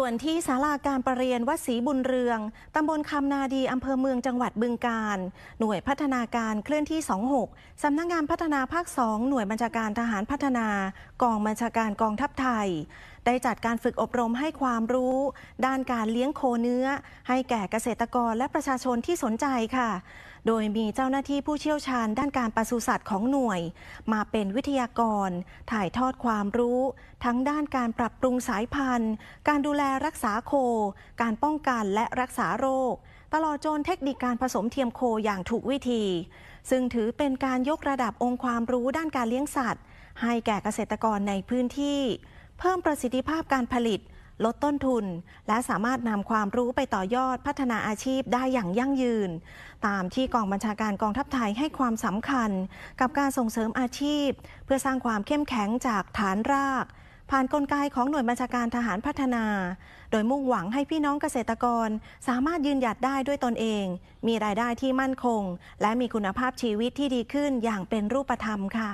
ส่วนที่ศาลาการประเรียนวัดศรีบุญเรือง ตำบลคำนาดี อำเภอเมืองจังหวัดบึงกาฬหน่วยพัฒนาการเคลื่อนที่ 26 สำนักงานพัฒนาภาค 2 หน่วยบัญชาการทหารพัฒนา กองบัญชาการกองทัพไทยได้จัดการฝึกอบรมให้ความรู้ ด้านการเลี้ยงโคเนื้อ ให้แก่เกษตรกรและประชาชนที่สนใจค่ะ โดยมีเจ้าหน้าที่ผู้เชี่ยวชาญด้านการปศุสัตว์ของหน่วย มาเป็นวิทยากร ถ่ายทอดความรู้ ทั้งด้านการปรับปรุงสายพันธุ์ การดูแลรักษาโค การป้องกันและรักษาโรคตลอดจนเทคนิคการผสมเทียมโคอย่างถูกวิธี ซึ่งถือเป็นการยกระดับองค์ความรู้ด้านการเลี้ยงสัตว์ ให้แก่เกษตรกรในพื้นที่ เพิ่มประสิทธิภาพการผลิต ลดต้นทุน และสามารถนำความรู้ไปต่อยอดพัฒนาอาชีพได้อย่างยั่งยืน ตามที่กองบัญชาการกองทัพไทยให้ความสำคัญ กับการส่งเสริมอาชีพ เพื่อสร้างความเข้มแข็งจากฐานราก ผ่านกลไกของหน่วยบัญชาการทหารพัฒนา โดยมุ่งหวังให้พี่น้องเกษตรกร สามารถยืนหยัดได้ด้วยตนเอง มีรายได้ที่มั่นคง และมีคุณภาพชีวิตที่ดีขึ้นอย่างเป็นรูปธรรมค่ะ